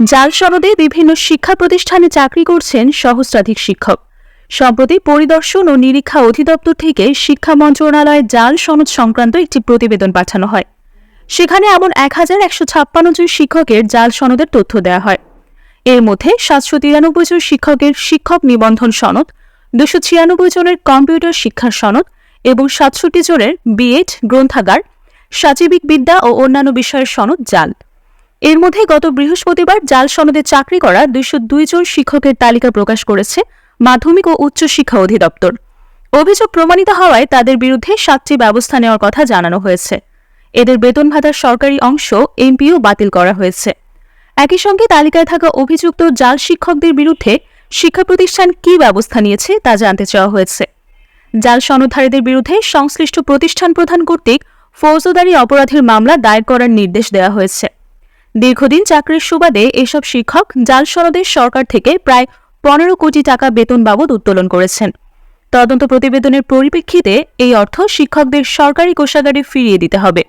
জাল সনদে বিভিন্ন শিক্ষা প্রতিষ্ঠানে চাকরি করছেন সহস্রাধিক শিক্ষক। সম্প্রতি পরিদর্শন ও নিরীক্ষা অধিদপ্তর থেকে শিক্ষা মন্ত্রণালয়ে জাল সনদ সংক্রান্ত একটি প্রতিবেদন পাঠানো হয়। সেখানে এমন এক হাজার একশো ছাপ্পান্ন জন শিক্ষকের জাল সনদের তথ্য দেওয়া হয়। এর মধ্যে সাতশো তিরানব্বই জন শিক্ষকের শিক্ষক নিবন্ধন সনদ, দুশো ছিয়ানব্বই জনের কম্পিউটার শিক্ষার সনদ এবং সাতষট্টি জনের বিএড গ্রন্থাগার সাচিবিক বিদ্যা ও অন্যান্য বিষয়ের সনদ জাল। এর মধ্যে গত বৃহস্পতিবার জাল সনদে চাকরি করা দুইশো দুই জন শিক্ষকের তালিকা প্রকাশ করেছে মাধ্যমিক ও উচ্চ শিক্ষা অধিদপ্তর। অভিযোগ প্রমাণিত হওয়ায় তাদের বিরুদ্ধে সাতটি ব্যবস্থা নেওয়ার কথা জানানো হয়েছে। এদের বেতন ভাতার সরকারি অংশ এমপিও বাতিল করা হয়েছে। একই সঙ্গে তালিকায় থাকা অভিযুক্ত জাল শিক্ষকদের বিরুদ্ধে শিক্ষা প্রতিষ্ঠান কী ব্যবস্থা নিয়েছে তা জানতে চাওয়া হয়েছে। জাল সনদধারীদের বিরুদ্ধে সংশ্লিষ্ট প্রতিষ্ঠান প্রধান কর্তৃক ফৌজদারি অপরাধের মামলা দায়ের করার নির্দেশ দেওয়া হয়েছে। দীর্ঘদিন চাকরির সুবাদে এসব শিক্ষক জাল সনদে সরকার থেকে প্রায় পনেরো কোটি টাকা বেতন বাবদ উত্তোলন করেছেন। তদন্ত প্রতিবেদনের পরিপ্রেক্ষিতে এই অর্থ শিক্ষকদের সরকারি কোষাগারে ফিরিয়ে দিতে হবে।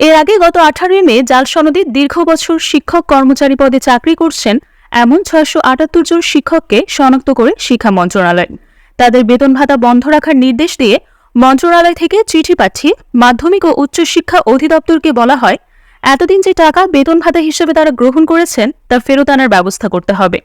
এর আগে গত আঠারোই মে জাল সনদে দীর্ঘ বছর শিক্ষক কর্মচারী পদে চাকরি করছেন এমন ছয়শো আটাত্তর জন শিক্ষককে শনাক্ত করে শিক্ষা মন্ত্রণালয়। তাদের বেতন ভাতা বন্ধ রাখার নির্দেশ দিয়ে মন্ত্রণালয় থেকে চিঠি পাঠিয়ে মাধ্যমিক ও উচ্চশিক্ষা অধিদপ্তরকে বলা হয় এতদিন যে টাকা বেতন ভাতা হিসেবে তারা গ্রহণ করেছেন, তা ফেরত আনার ব্যবস্থা করতে হবে।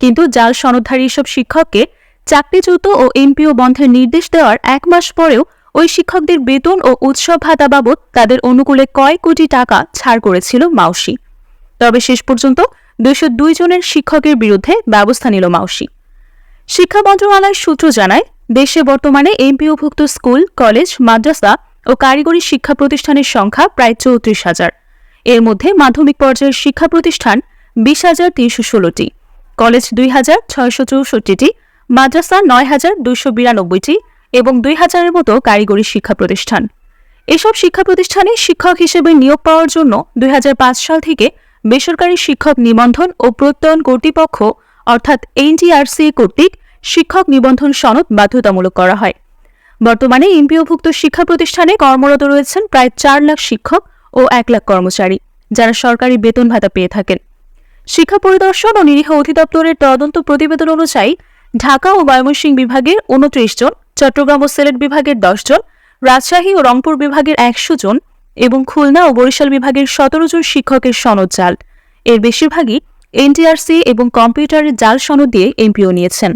কিন্তু জাল সনদধারী এসব শিক্ষককে চাকরিচ্যুত ও এমপিও বন্ধের নির্দেশ দেওয়ার এক মাস পরেও ওই শিক্ষকদের বেতন ও উৎসব ভাতা বাবদ তাদের অনুকূলে কয়েক কোটি টাকা ছাড় করেছিল মাউসি। তবে শেষ পর্যন্ত দুইশো দুই জনের শিক্ষকের বিরুদ্ধে ব্যবস্থা নিল মাউসি। শিক্ষা মন্ত্রণালয়ের সূত্র জানায়, দেশে বর্তমানে এমপিওভুক্ত স্কুল, কলেজ, মাদ্রাসা ও কারিগরি শিক্ষা প্রতিষ্ঠানের সংখ্যা প্রায় চৌত্রিশ হাজার। এর মধ্যে মাধ্যমিক পর্যায়ের শিক্ষা প্রতিষ্ঠান বিশ হাজার তিনশো ষোলোটি, কলেজ দুই হাজার ছয়শো চৌষট্টিটি, মাদ্রাসা নয় হাজার দুইশো বিরানব্বইটি এবং দুই হাজারের মতো কারিগরি শিক্ষা প্রতিষ্ঠান। এসব শিক্ষা প্রতিষ্ঠানে শিক্ষক হিসেবে নিয়োগ পাওয়ার জন্য দুই হাজার পাঁচ সাল থেকে বেসরকারি শিক্ষক নিবন্ধন ও প্রত্যয়ন কর্তৃপক্ষ অর্থাৎ এনটিআরসি কর্তৃক শিক্ষক নিবন্ধন সনদ বাধ্যতামূলক করা হয়। বর্তমানে এমপিওভুক্ত শিক্ষা প্রতিষ্ঠানে কর্মরত রয়েছেন প্রায় চার লাখ শিক্ষক ও এক লাখ কর্মচারী, যারা সরকারি বেতন ভাতা পেয়ে থাকেন। শিক্ষা পরিদর্শন ও নিরীহ অধিদপ্তরের তদন্ত প্রতিবেদন অনুযায়ী, ঢাকা ও ময়মনসিংহ বিভাগের উনত্রিশ জন, চট্টগ্রাম ও সিলেট বিভাগের দশ জন, রাজশাহী ও রংপুর বিভাগের একশো জন এবং খুলনা ও বরিশাল বিভাগের সতেরো জন শিক্ষকের সনদ জাল। এর বেশিরভাগই এনটিআরসি এবং কম্পিউটারের জাল সনদ দিয়ে এমপিও নিয়েছেন।